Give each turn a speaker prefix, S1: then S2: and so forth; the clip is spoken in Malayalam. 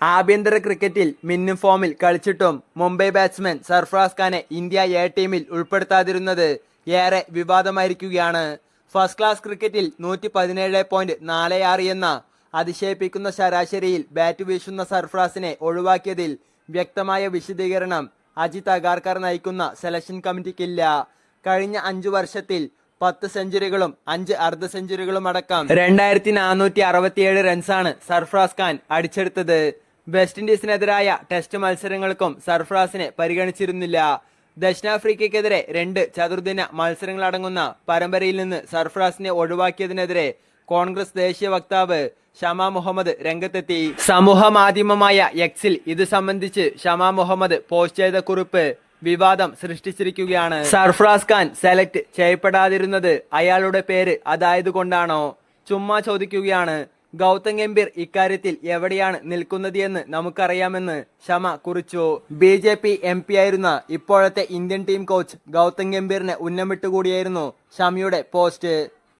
S1: ആഭ്യന്തര ക്രിക്കറ്റിൽ മിന്നും ഫോമിൽ കളിച്ചിട്ടും മുംബൈ ബാറ്റ്സ്മാൻ സർഫ്രാസ് ഖാനെ ഇന്ത്യ എ ടീമിൽ ഉൾപ്പെടുത്താതിരുന്നത് ഏറെ വിവാദമായിരിക്കുകയാണ്. ഫസ്റ്റ് ക്ലാസ് ക്രിക്കറ്റിൽ നൂറ്റി പതിനേഴ് പോയിന്റ് നാല് ആറ് എന്ന അതിശയിപ്പിക്കുന്ന ശരാശരിയിൽ ബാറ്റ് വീശുന്ന സർഫ്രാസിനെ ഒഴിവാക്കിയതിൽ വ്യക്തമായ വിശദീകരണം അജിത് അഗാർക്കർ നയിക്കുന്ന സെലക്ഷൻ കമ്മിറ്റിക്കില്ല കഴിഞ്ഞ അഞ്ചു വർഷത്തിൽ പത്ത് സെഞ്ചുറികളും അഞ്ച് അർദ്ധ സെഞ്ചുറികളും അടക്കം രണ്ടായിരത്തി നാനൂറ്റി അറുപത്തിയേഴ് റൺസാണ് സർഫ്രാസ് ഖാൻ അടിച്ചെടുത്തത്. വെസ്റ്റ് ഇൻഡീസിനെതിരായ ടെസ്റ്റ് മത്സരങ്ങൾക്കും സർഫ്രാസിനെ പരിഗണിച്ചിരുന്നില്ല. ദക്ഷിണാഫ്രിക്കയ്ക്കെതിരെ രണ്ട് ചതുർദിന മത്സരങ്ങളടങ്ങുന്ന പരമ്പരയിൽ നിന്ന് സർഫ്രാസിനെ ഒഴിവാക്കിയതിനെതിരെ കോൺഗ്രസ് ദേശീയ വക്താവ് ഷമ മുഹമ്മദ് രംഗത്തെത്തി. സമൂഹ മാധ്യമമായ എക്സിൽ ഇത് സംബന്ധിച്ച് ഷമ മുഹമ്മദ് പോസ്റ്റ് ചെയ്ത കുറിപ്പ് വിവാദം സൃഷ്ടിച്ചിരിക്കുകയാണ്. സർഫ്രാസ് ഖാൻ സെലക്ട് ചെയ്യപ്പെടാതിരുന്നത് അയാളുടെ പേര് അതായതുകൊണ്ടാണോ ചുമ്മാ ചോദിക്കുകയാണ്. ഗൗതം ഗംഭീർ ഇക്കാര്യത്തിൽ എവിടെയാണ് നിൽക്കുന്നത് എന്ന് നമുക്കറിയാമെന്ന് ഷമ കുറിച്ചു. B J P M P ആയിരുന്ന ഇപ്പോഴത്തെ ഇന്ത്യൻ ടീം കോച്ച് ഗൗതം ഗംഭീറിനെ ഉന്നമിട്ടുകൂടിയായിരുന്നു ഷമിയുടെ പോസ്റ്റ്.